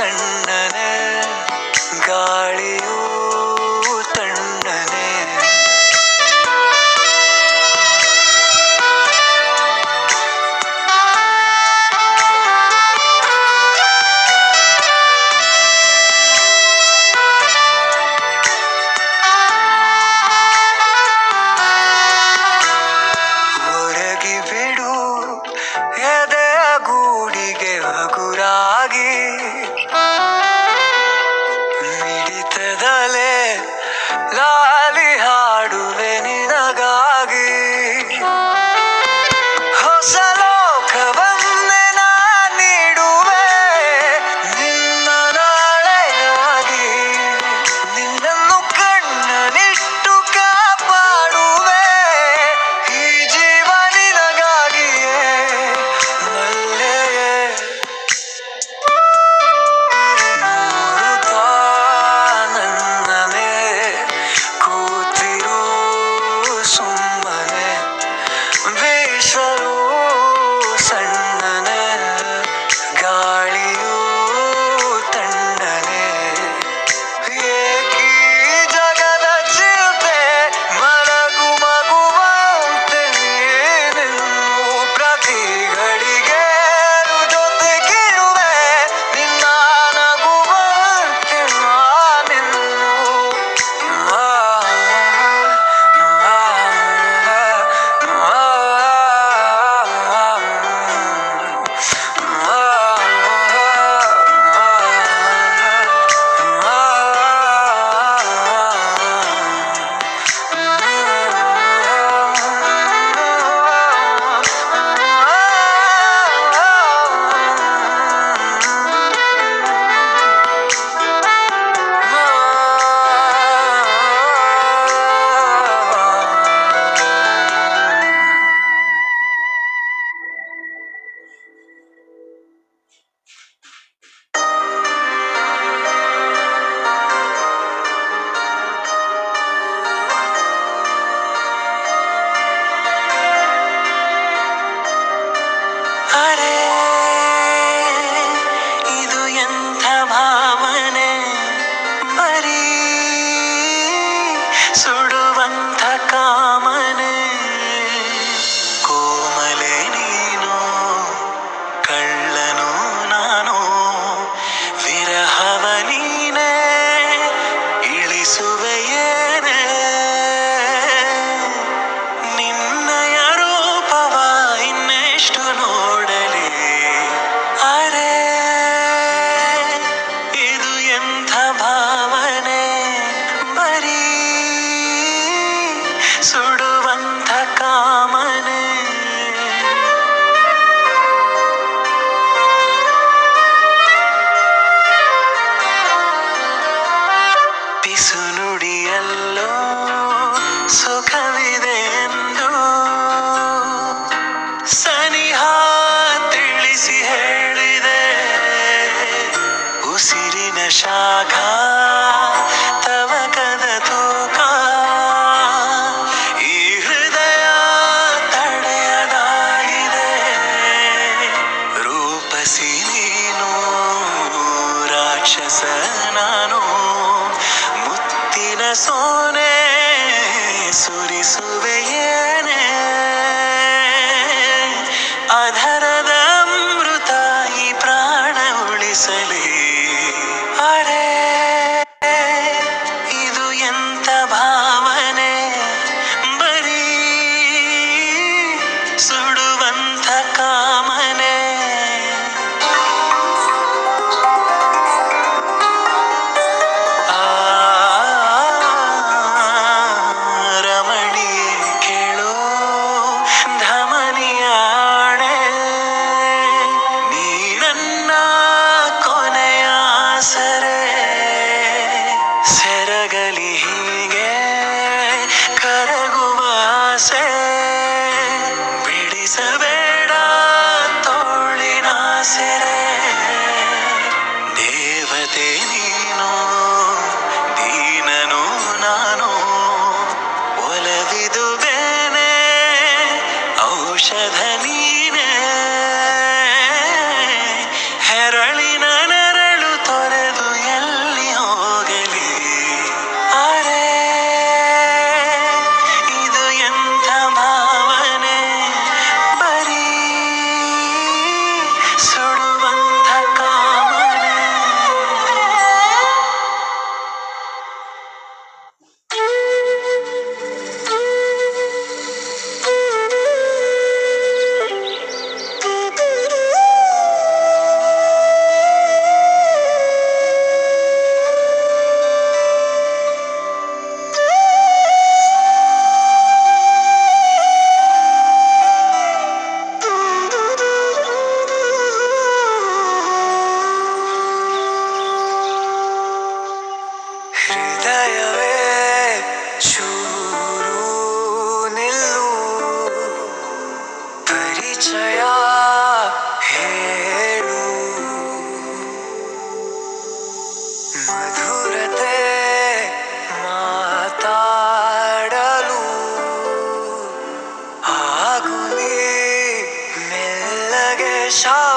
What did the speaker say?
ಸಣ್ಣನೆ ಗಾಳಿಯು ತಣ್ಣನೆ. ಹೊರಗಿ ಬಿಡು ಎದೆಯ ಗೂಡಿಗೆ ಹಗುರಾಗಿ. ಅರಸ ನಾನು ಮುತ್ತಿನ ಸೋನೆ ಸುರಿಸುವೆಯೇ? ಆಸೆ ಬಿಡಿಸಬೇಡ ತೋಳಿನ ಸೆರೆ. ದೇವತೆ ನೀನು ದೀನನು ನಾನು. ಒಲವಿದು ಬೇನೆ ಔಷಧ ನೀನೆ. wish I